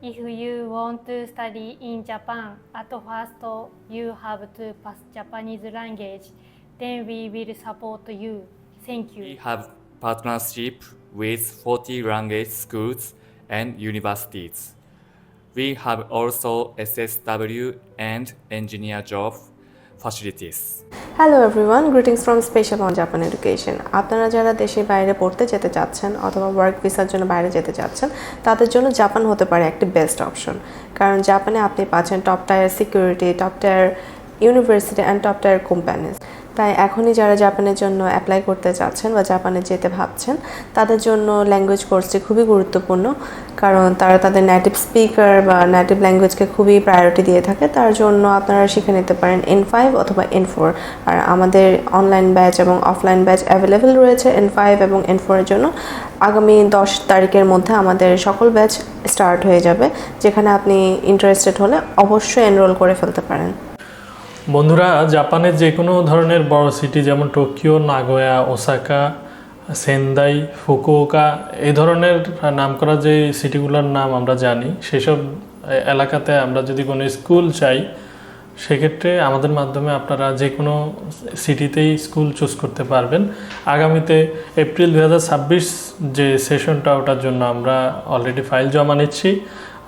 if you want to study in Japan, at first you have to pass Japanese language. Then we will support you. Thank you. We have partnership with 40 language schools and universities. We have also SSW and engineer job facilities. Hello everyone greetings from special on Japan education আপনারা যারা দেশের বাইরে পড়তে যেতে চাচ্ছেন অথবা work ভিসার জন্য বাইরে যেতে চাচ্ছেন, তাদের জন্য জাপান হতে পারে একটি বেস্ট অপশন কারণ জাপানে আপনি পাচ্ছেন top tier security top tier university and top tier companies তাই এখনই যারা জাপানের জন্য অ্যাপ্লাই করতে চাচ্ছেন বা জাপানে যেতে ভাবছেন, তাদের জন্য ল্যাঙ্গুয়েজ কোর্সটি খুবই গুরুত্বপূর্ণ। কারণ তারা তাদের নেটিভ স্পিকার বা নেটিভ ল্যাঙ্গুয়েজকে খুবই প্রায়োরিটি দিয়ে থাকে। তার জন্য আপনারা শিখে নিতে পারেন এন ফাইভ অথবা এন ফোর আর আমাদের অনলাইন ব্যাচ এবং অফলাইন ব্যাচ অ্যাভেলেবেল রয়েছে এন ফাইভ এবং এন ফোরের জন্য। আগামী দশ তারিখের মধ্যে আমাদের সকল ব্যাচ স্টার্ট হয়ে যাবে, যেখানে আপনি ইন্টারেস্টেড হলে অবশ্যই এনরোল করে ফেলতে পারেন। বন্ধুরা, জাপানের যে কোনো ধরনের বড় সিটি যেমন Tokyo Nagoya Osaka Sendai Fukuoka এই ধরনের নামকরা যে সিটিগুলোর নাম আমরা জানি, সেসব এলাকাতে আমরা যদি কোনো স্কুল চাই, সেক্ষেত্রে আমাদের মাধ্যমে আপনারা যে কোনো সিটিতেই স্কুল চুজ করতে পারবেন। আগামীতে এপ্রিল দু হাজার ছাব্বিশ যে সেশনটা ওটার জন্য আমরা অলরেডি ফাইল জমা নিচ্ছি।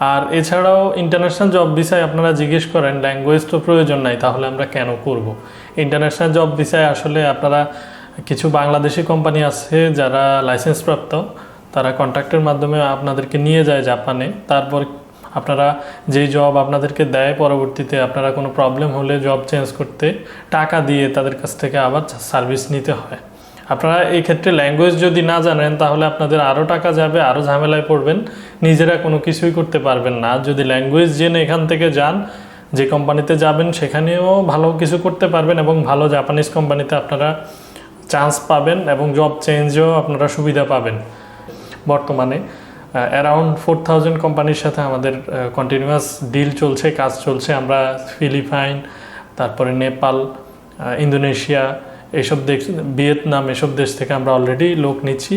আর এছাড়াও ইন্টারন্যাশনাল জব ভিসায় আপনারা জিজ্ঞেস করেন ল্যাঙ্গুয়েজ তো প্রয়োজন নাই, তাহলে আমরা কেন করব? ইন্টারন্যাশনাল জব ভিসায় আসলে আপনারা কিছু বাংলাদেশি কোম্পানি আছে যারা লাইসেন্স প্রাপ্ত তারা কন্ট্রাক্টের মাধ্যমে আপনাদেরকে নিয়ে যায় জাপানে। তারপর আপনারা যেই জব আপনাদেরকে দেয় পরবর্তীতে আপনারা কোনো প্রবলেম হলে জব চেঞ্জ করতে টাকা দিয়ে তাদের কাছ থেকে আবার সার্ভিস নিতে হয়। আপনারা এই ক্ষেত্রে ল্যাঙ্গুয়েজ যদি না জানেন, তাহলে আপনাদের আরও টাকা যাবে আরও ঝামেলায় পড়বেন। নিজেরা কোনো কিছুই করতে পারবেন না। যদি ল্যাঙ্গুয়েজ জেনে এখান থেকে যান, যে কোম্পানিতে যাবেন, সেখানেও ভালো কিছু করতে পারবেন এবং ভালো জাপানিজ কোম্পানিতে আপনারা চান্স পাবেন এবং জব চেঞ্জেও আপনারা সুবিধা পাবেন বর্তমানে। অ্যারাউন্ড ফোর থাউজেন্ড কোম্পানির সাথে আমাদের কন্টিনিউয়াস ডিল চলছে, কাজ চলছে। আমরা ফিলিপাইন, তারপরে নেপাল ইন্দোনেশিয়া এইসব দেশ, ভিয়েতনাম এসব দেশ থেকে আমরা অলরেডি লোক নিচ্ছি।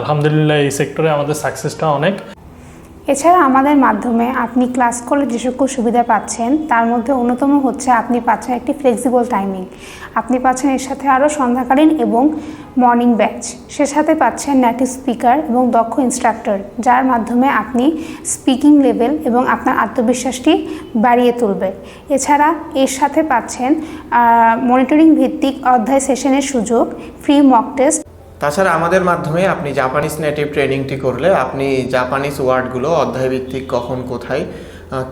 আলহামদুলিল্লাহ এই সেক্টরে আমাদের সাকসেসটা অনেক। এছাড়া আমাদের মাধ্যমে আপনি ক্লাস করলে যে সকল সুবিধা পাচ্ছেন, তার মধ্যে অন্যতম হচ্ছে আপনি পাচ্ছেন একটি ফ্লেক্সিবল টাইমিং আপনি পাচ্ছেন এর সাথে আরও সন্ধ্যাকালীন এবং মর্নিং ব্যাচ সে সাথে পাচ্ছেন নেটিভ স্পিকার এবং দক্ষ ইনস্ট্রাক্টর যার মাধ্যমে আপনি স্পিকিং লেভেল এবং আপনার আত্মবিশ্বাসটি বাড়িয়ে তুলবে। এছাড়া এর সাথে পাচ্ছেন মনিটরিং ভিত্তিক অধ্যায় সেশনের সুযোগ ফ্রি মক টেস্ট তাছাড়া আমাদের মাধ্যমে আপনি জাপানিজ নেটিভ ট্রেনিংটি করলে আপনি জাপানিজ ওয়ার্ডগুলো অধ্যায়ভিত্তিক কখন কোথায়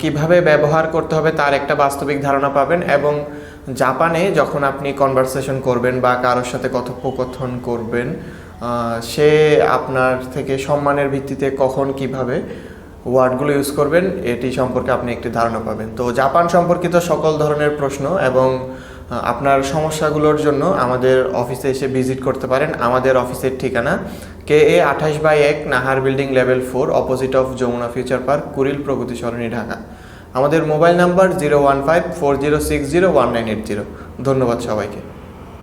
কীভাবে ব্যবহার করতে হবে তার একটা বাস্তবিক ধারণা পাবেন এবং জাপানে যখন আপনি কনভারসেশন করবেন বা কারোর সাথে কথোপকথন করবেন সে আপনার থেকে সম্মানের ভিত্তিতে কখন কীভাবে ওয়ার্ডগুলো ইউজ করবেন, এটি সম্পর্কে আপনি একটি ধারণা পাবেন। তো জাপান সম্পর্কিত সকল ধরনের প্রশ্ন এবং আপনার সমস্যাগুলোর জন্য আমাদের অফিসে এসে ভিজিট করতে পারেন। আমাদের অফিসের ঠিকানা কে এ আঠাশ বাই এক Nahar building level four, opposite of Jamuna future park, Kuril Pragati Sarani, Dhaka. আমাদের mobile number zero one five four zero six zero one nine eight zero. ধন্যবাদ সবাইকে।